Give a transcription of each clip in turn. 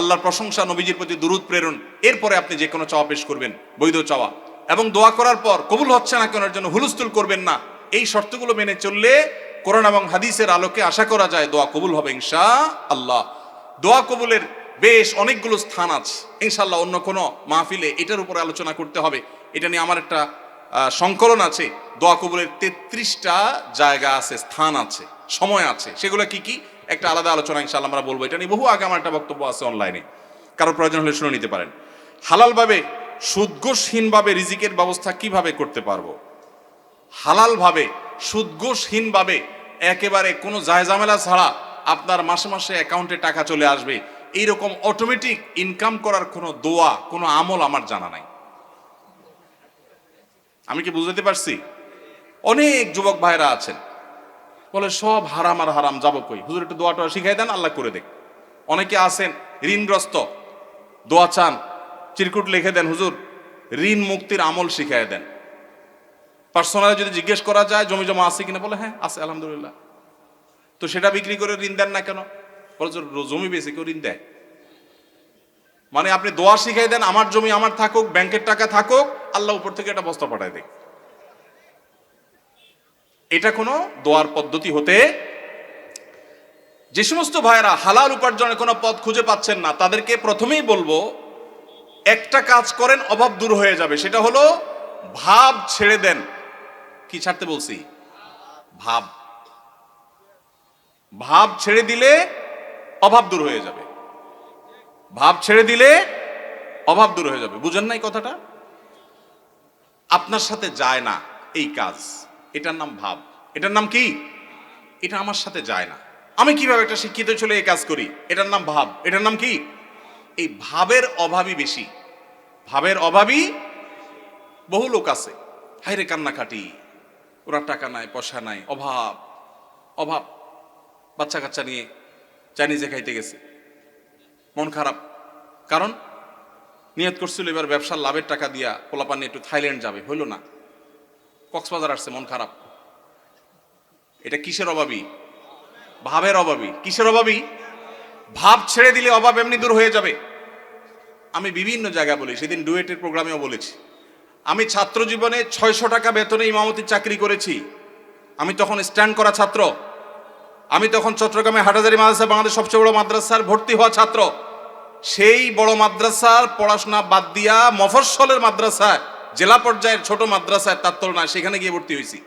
আল্লাহর প্রশংসা, নবীজির প্রতি দুরুদ, প্রেরণ। এরপরে আপনি যে কোনো চাওয়া পেশ করবেন, বৈধ চাওয়া। এবং দোয়া করার পর কবুল হচ্ছে না কেনার জন্য হুলস্থুল করবেন না। এই শর্তগুলো মেনে চললে কোরআন এবং হাদিসের আলোকে আশা করা যায় দোয়া কবুল হবে ইনশা আল্লাহ দোয়া কবুলের বেশ অনেকগুলো স্থান আছে। ইনশাল্লাহ অন্য কোনো মাহফিলে এটার উপরে আলোচনা করতে হবে। এটা নিয়ে আমার একটা সংকলন আছে, দোয়া কবুলের তেত্রিশটা জায়গা আছে, স্থান আছে, সময় আছে। সেগুলো কি কি? একটা আলাদা আলোচনা ইনশাল্লাহ আমরা বলব। এটা নিয়ে বহু আগে আমার একটা বক্তব্য আছে অনলাইনে কারোর প্রয়োজন হলে শুনে নিতে পারেন। হালালভাবে, সুদঘোষহীনভাবে রিজিকের ব্যবস্থা কীভাবে করতে পারব? হালালভাবে, সুদঘোষহীনভাবে, একেবারে কোনো জায়জামেলা ছাড়া আপনার মাসে মাসে অ্যাকাউন্টে টাকা চলে আসবে। এইরকম অটোমেটিক ইনকাম করার কোনো দোয়া, কোনো আমল আমার জানা নাই। আমি কি বুঝতে পারছি? অনেক যুবক ভাইরা আছেন। বলে, সব হারাম আর হারাম যাব কই? হুজুর, একটু দোয়াটা শিখাই দেন, আল্লাহ করে দেখ। অনেকে আছেন, ঋণগ্রস্ত। দোয়া চান, চিরকুট লিখে দেন, হুজুর, ঋণ মুক্তির আমল শিখাই দেন। পার্সোনালি যদি জিজ্ঞেস করা যায়, জমি জমা আছে কিনা, বলে হ্যাঁ আছে, আলহামদুলিল্লাহ। তো সেটা বিক্রি করে ঋণ দেন না কেন? বলে জমি বেশি কেউ ঋণ দেয়? মানে আপনি দোয়া শিখাই দেন, আমার জমি আমার থাকুক, ব্যাংকের টাকা থাকুক, আল্লাহ উপর থেকে একটা বস্তা পাঠায় দেয় এটা কোনো দোয়ার পদ্ধতি হতে যে সমস্ত ভাইয়েরা হালাল উপার্জনের কোনো পথ খুঁজে পাচ্ছেন না, তাদেরকে প্রথমেই বলব, একটা কাজ করেন, অভাব দূর হয়ে যাবে। সেটা হলো, ভাব ছেড়ে দেন। কি ছাড়তে বলছি? ভাব। ভাব ছেড়ে দিলে অভাব দূর হয়ে যাবে। ভাব ছেড়ে দিলে অভাব দূর হয়ে যাবে। বুঝেন নাই কথাটা? আপনার সাথে যায় না এই কাজ। এটার নাম ভাব। এটার নাম কি? এটা আমার সাথে যায় না। আমি কীভাবে একটা শিক্ষিত ছেলে এই কাজ করি? এটার নাম ভাব। এটার নাম কি? এই ভাবের অভাবই বেশি। ভাবের অভাবই বহু লোক আছে। হাইরে কান্নাকাটি। ওরা টাকা নাই, পয়সা নাই, অভাব। অভাব। বাচ্চা কাচ্চা নিয়ে চাইনিজে খাইতে গেছে। মন খারাপ। কারণ নিয়ত করছিল এবার ব্যবসার লাভের টাকা দিয়া পোলাপান নিয়ে একটু থাইল্যান্ড যাবে, হইল না। কক্সবাজার আসছে, মন খারাপ। এটা কিসের অভাবই? ভাবের অভাবই। কিসের অভাবই? ভাব ছেড়ে দিলে অভাব এমনি দূর হয়ে যাবে। আমি বিভিন্ন জায়গায় বলি, সেদিন ডুয়েটের প্রোগ্রামেও বলেছি। আমি ছাত্র জীবনে ছয়শো টাকা বেতনে ইমামতির চাকরি করেছি। আমি তখন স্ট্যান্ড করা ছাত্র। আমি তখন চট্টগ্রামে হাটাজারি মাদ্রাসা বাংলাদেশ সবচেয়ে বড় মাদ্রাসার ভর্তি হওয়া ছাত্র। সেই বড় মাদ্রাসার পড়াশোনা বাদ দিয়া মফস্বলের মাদ্রাসায়, জেলা পর্যায়ের ছোট মাদ্রাসায় তার তুলনায় সেখানে গিয়ে ভর্তি হয়েছি।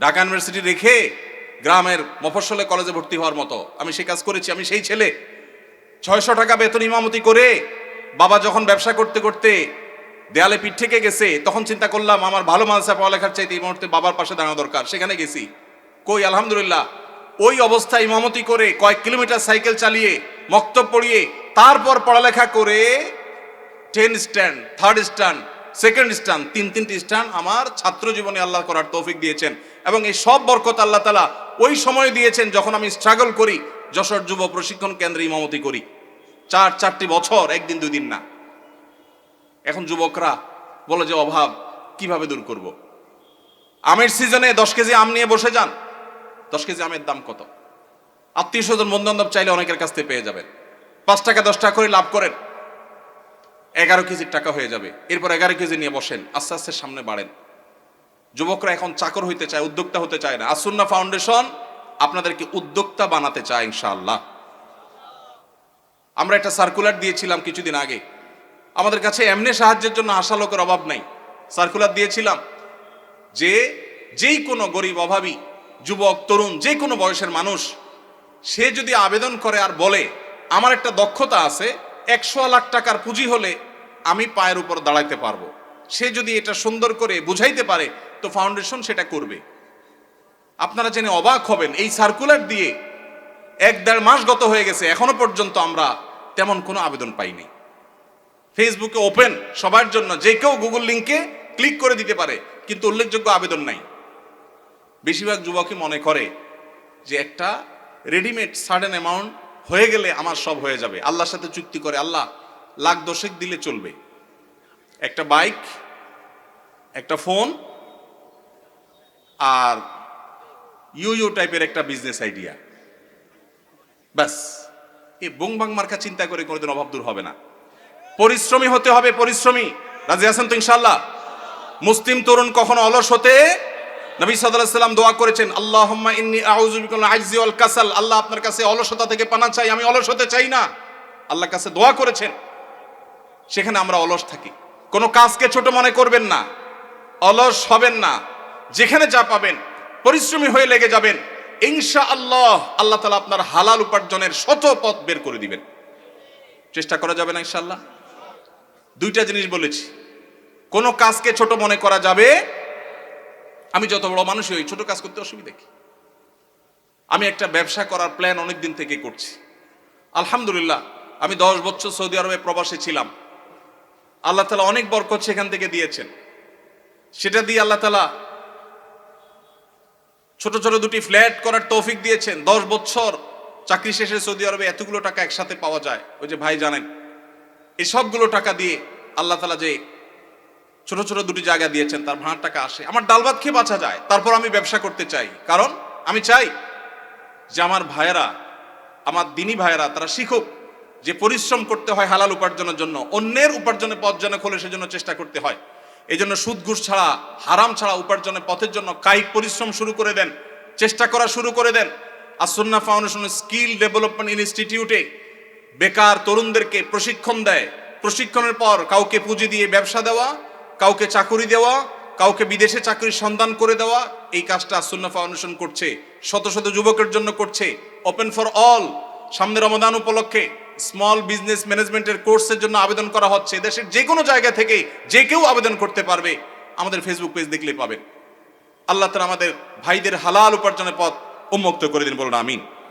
ঢাকা ইউনিভার্সিটি রেখে গ্রামের মফস্বলে কলেজে ভর্তি হওয়ার মতো আমি সে কাজ করেছি। আমি সেই ছেলে। ছয়শো টাকা বেতন ইমামতি করে বাবা যখন ব্যবসা করতে করতে দেয়ালে পিঠ থেকে গেছে, তখন চিন্তা করলাম, আমার ভালো মাদ্রাসা পড়ালেখার চাইতে এই মুহূর্তে বাবার পাশে দাঁড়ানো দরকার। সেখানে গেছি। কই, আলহামদুলিল্লাহ ওই অবস্থায় ইমামতি করে কয়েক কিলোমিটার সাইকেল চালিয়ে মক্তব পড়িয়ে তারপর পড়ালেখা করে ten stand third stand second stand তিন তিনটি স্ট্যান্ড আমার ছাত্র জীবনে আল্লাহ করার তৌফিক দিয়েছেন। এবং এই সব বরকত আল্লাহ তালা ওই সময় দিয়েছেন যখন আমি স্ট্রাগল করি, যশোর যুব প্রশিক্ষণ কেন্দ্রে ইমামতি করি। চার, চারটি বছর, একদিন দুই দিন না। এখন যুবকরা বলে যে, অভাব, কীভাবে দূর করব। আমের সিজনে দশ কেজি আম নিয়ে বসে যান। দশ কেজি আমের দাম কত? আত্মীয় স্বজন বন্ধু বান্ধব চাইলে অনেকের কাছ থেকে পেয়ে যাবেন। পাঁচ টাকা, দশ টাকা করে লাভ করেন। এগারো কেজির টাকা হয়ে যাবে। এরপর এগারো কেজি নিয়ে বসেন। আস্তে আস্তে সামনে বাড়েন। যুবকরা এখন চাকর হইতে চায়, উদ্যোক্তা হতে চায় না। আসুন্না ফাউন্ডেশন আপনাদেরকে উদ্যোক্তা বানাতে চায়, ইনশাআল্লাহ। আমরা একটা সার্কুলার দিয়েছিলাম কিছুদিন আগে। আমাদের কাছে এমনি সাহায্যের জন্য আশা লোকের অভাব নাই। সার্কুলার দিয়েছিলাম যে, যেই কোনো গরিব অভাবী যুবক, তরুণ, যে কোনো বয়সের মানুষ, সে যদি আবেদন করে আর বলে, আমার একটা দক্ষতা আছে, একশো লাখ টাকার পুঁজি হলে আমি পায়ের উপর দাঁড়াইতে পারব। সে যদি এটা সুন্দর করে বুঝাইতে পারে, তো ফাউন্ডেশন সেটা করবে। আপনারা জেনে অবাক হবেন, এই সার্কুলার দিয়ে এক দেড় মাস গত হয়ে গেছে, এখনও পর্যন্ত আমরা তেমন কোনো আবেদন পাইনি। ফেসবুকে ওপেন সবার জন্য, যে কেউ গুগল লিঙ্কে ক্লিক করে দিতে পারে, কিন্তু উল্লেখযোগ্য আবেদন নাই। বেশিরভাগ যুবকই মনে করে যে একটা রেডিমেড সার্টেন অ্যামাউন্ট হয়ে গেলে আমার সব হয়ে যাবে। আল্লাহর সাথে চুক্তি করে, আল্লাহ লাখ দশেক দিলে চলবে। একটা বাইক একটা ফোন আর ইউ ইউ টাইপের একটা বিজনেস আইডিয়া ব্যাস। এই বুংবাং মার্কা চিন্তা করে কোনোদিন অভাব দূর হবে না। পরিশ্রমী হতে হবে, পরিশ্রমী। রাজি আছেন তো ইনশাল্লাহ মুসলিম তরুণ কখনো অলস হতে নবী সাল্লাম দোয়া করেছেন, আল্লাহুম্মা ইন্নী আউযু বিকাল আইজি ওয়াল কাসাল। আল্লাহ আপনার কাছে অলসতা থেকে পানা চাই, আমি অলস হতে চাই না। আল্লাহর কাছে দোয়া করেছেন। সেখানে আমরা অলস থাকি। কোনো কাজকে ছোট মনে করবেন না। অলস হবেন না। যেখানে যা পাবেন, পরিশ্রমী হয়ে লেগে যাবেন। ইনশা আল্লাহ আল্লাহ তালা আপনার হালাল উপার্জনের শত পথ বের করে দিবেন। চেষ্টা করা যাবে না ইনশাল্লাহ দুইটা জিনিস বলেছি। কোনো কাজকে ছোট মনে করা যাবে আমি যত বড় মানুষই হই, ছোট কাজ করতে অসুবিধা কি? আমি একটা ব্যবসা করার প্ল্যান অনেক দিন থেকে করছি। আলহামদুলিল্লাহ, আমি দশ বছর সৌদি আরবে প্রবাসে ছিলাম। আল্লাহ তালা অনেক বরকত সেখান থেকে দিয়েছেন। সেটা দিয়ে আল্লাহ তালা ছোট ছোট দুটি ফ্ল্যাট করার তৌফিক দিয়েছেন। দশ বছর চাকরি শেষে সৌদি আরবে এতগুলো টাকা একসাথে পাওয়া যায়। ওই যে ভাই জানেন এই সবগুলো টাকা দিয়ে আল্লাহ তালা যে ছোট ছোট দুটি জায়গা দিয়েছেন, তার ভাড়ার টাকা আসে। আমার ডাল ভাত খেয়ে বাঁচা যায়, তারপর আমি ব্যবসা করতে চাই। কারণ আমি চাই যে আমার ভাইয়েরা, আমার দিনী ভাইয়েরা, তারা শিখুক যে পরিশ্রম করতে হয় হালাল উপার্জনের জন্য, অন্যের উপার্জনের পথ যেন খোলে সেজন্য চেষ্টা করতে হয়। এই জন্য সুদ ঘুষ ছাড়া, হারাম ছাড়া উপার্জনের পথের জন্য কায়িক পরিশ্রম শুরু করে দেন, চেষ্টা করা শুরু করে দেন। আসন্না ফাউন্ডেশন স্কিল ডেভেলপমেন্ট ইনস্টিটিউটে বেকার তরুণদেরকে প্রশিক্ষণ দেয়। প্রশিক্ষণের পর কাউকে পুঁজি দিয়ে ব্যবসা দেওয়া কাউকে চাকুরি দেওয়া, কাউকে বিদেশে চাকরির সন্ধান করে দেওয়া, এই কাজটা আসন্না ফাউন্ডেশন করছে, শত শত যুবকের জন্য করছে। ওপেন ফর অল সামনে রমদান উপলক্ষে স্মল বিজনেস ম্যানেজমেন্টের কোর্সের জন্য আবেদন করা হচ্ছে। দেশের যে কোনো জায়গা থেকে যে কেউ আবেদন করতে পারবে, আমাদের ফেসবুক পেজ দেখলে পাবেন। আল্লাহ তালা আমাদের ভাইদের হালাল উপার্জনের পথ উন্মুক্ত করে দিন বলুন, আমিন।